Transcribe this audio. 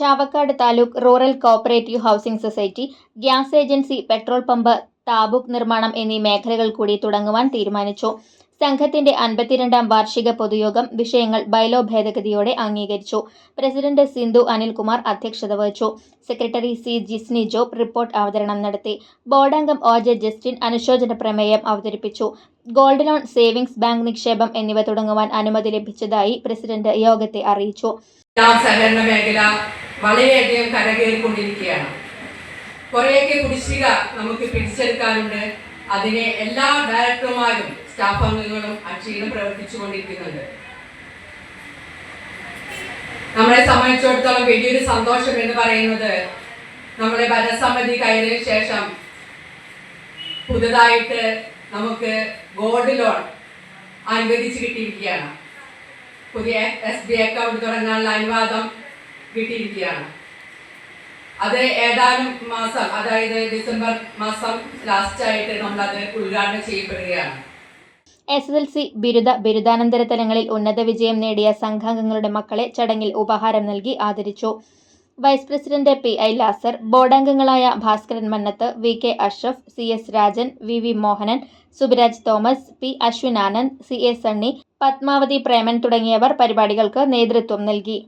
Chavakkad taluk rural cooperative housing society gas agency petrol pump താബൂക്ക് നിർമ്മാണം എന്നീ മേഖലകൾ കൂടി തുടങ്ങുവാൻ തീരുമാനിച്ചു. സംഘത്തിന്റെ അൻപത്തിരണ്ടാം വാർഷിക പൊതുയോഗം വിഷയങ്ങൾ ബൈലോ ഭേദഗതിയോടെ അംഗീകരിച്ചു. പ്രസിഡന്റ് സിന്ധു അനിൽകുമാർ അധ്യക്ഷത വഹിച്ചു. Secretary C Jisni Job report അവതരണം നടത്തി. ബോർഡംഗം ഒ ജെ ജസ്റ്റിൻ അനുശോചന പ്രമേയം അവതരിപ്പിച്ചു. ഗോൾഡ് ലോൺ സേവിംഗ്സ് ബാങ്ക് നിക്ഷേപം എന്നിവ തുടങ്ങുവാൻ അനുമതി ലഭിച്ചതായി പ്രസിഡന്റ് യോഗത്തെ അറിയിച്ചു. സഹകരണ മേഖല വളരെയധികം കരകയറിക്കൊണ്ടിരിക്കുകയാണ്. കുറേയൊക്കെ കുടിശ്ശിക നമുക്ക് പിടിച്ചെടുക്കാനുണ്ട്. അതിനെ എല്ലാ ഡയറക്ടർമാരും സ്റ്റാഫ് അംഗങ്ങളും അക്ഷീണം പ്രവർത്തിച്ചുകൊണ്ടിരിക്കുന്നുണ്ട്. നമ്മളെ സംബന്ധിച്ചിടത്തോളം വലിയൊരു സന്തോഷം എന്ന് പറയുന്നത് നമ്മുടെ ഭരണസമിതി കയറിയ ശേഷം പുതുതായിട്ട് നമുക്ക് ഗോൾഡ് ലോൺ അനുവദിച്ച് കിട്ടിയിരിക്കുകയാണ്. പുതിയ എസ് ബി അക്കൗണ്ട് തുടങ്ങാനുള്ള അനുവാദം കിട്ടിയിരിക്കുകയാണ്. അത് ഏതാനും മാസം അതായത് ഡിസംബർ മാസം ലാസ്റ്റ് ആയിട്ട് നമ്മൾ അത് ഉദ്ഘാടനം ചെയ്യപ്പെടുകയാണ്. എസ് എൽ സി ബിരുദ ബിരുദാനന്തര തലങ്ങളിൽ ഉന്നത വിജയം നേടിയ സംഘാംഗങ്ങളുടെ മക്കളെ ചടങ്ങിൽ ഉപഹാരം നൽകി ആദരിച്ചു. Vice president P I Lazar ബോർഡംഗങ്ങളായ Bhaskaran Mannath V K Ashraf C S Rajan V V Mohanan Subiraj Thomas P Ashwinanand C A Sunny Padmavathi Preman തുടങ്ങിയവർ പരിപാടികൾക്ക് നേതൃത്വം നൽകി.